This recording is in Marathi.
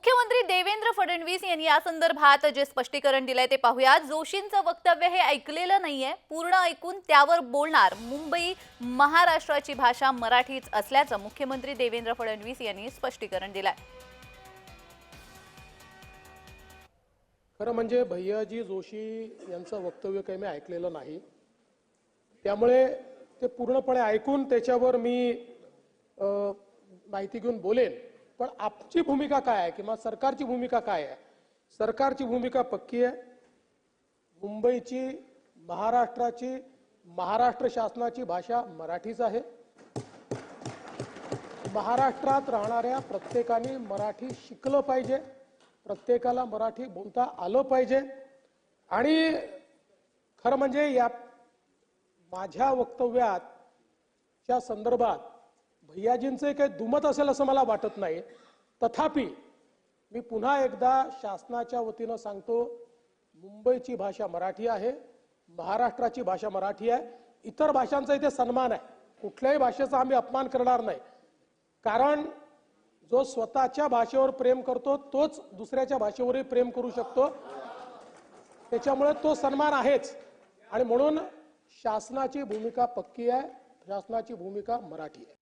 मुख्यमंत्री देवेंद्र फडणवीस यांनी या संदर्भात जे स्पष्टीकरण दिलंय ते पाहूया. जोशींचं वक्तव्य हे ऐकलेलं नाहीये पूर्ण ऐकून त्यावर बोलणार मुंबई महाराष्ट्राची भाषा मराठीच असल्याचं मुख्यमंत्री देवेंद्र फडणवीस यांनी स्पष्टीकरण दिलंय. खरं म्हणजे भैयाजी जोशी यांचं वक्तव्य काही मी ऐकलेलं नाही. त्यामुळे ते पूर्णपणे ऐकून त्याच्यावर मी माहिती घेऊन बोलेन. पण आपची भूमिका काय आहे? किंवा सरकारची भूमिका काय आहे? सरकारची भूमिका पक्की आहे? मुंबईची महाराष्ट्राची महाराष्ट्र शासनाची भाषा मराठीच आहे. महाराष्ट्रात राहणाऱ्या प्रत्येकाने मराठी शिकलं पाहिजे. प्रत्येकाला मराठी बोलता आलं पाहिजे. आणि खरं म्हणजे या माझ्या वक्तव्यात च्या संदर्भात भैयाजींचे काही दुमत असेल असं मला वाटत नाही. तथापि मी पुन्हा एकदा शासनाच्या वतीनं सांगतो मुंबईची भाषा मराठी आहे महाराष्ट्राची भाषा मराठी आहे इतर भाषांचा इथे सन्मान आहे. कुठल्याही भाषेचा आम्ही अपमान करणार नाही. कारण जो स्वतःच्या भाषेवर प्रेम करतो तोच दुसऱ्याच्या भाषेवरही प्रेम करू शकतो. त्याच्यामुळे तो सन्मान आहेच. आणि म्हणून शासनाची भूमिका पक्की आहे शासनाची भूमिका मराठी आहे.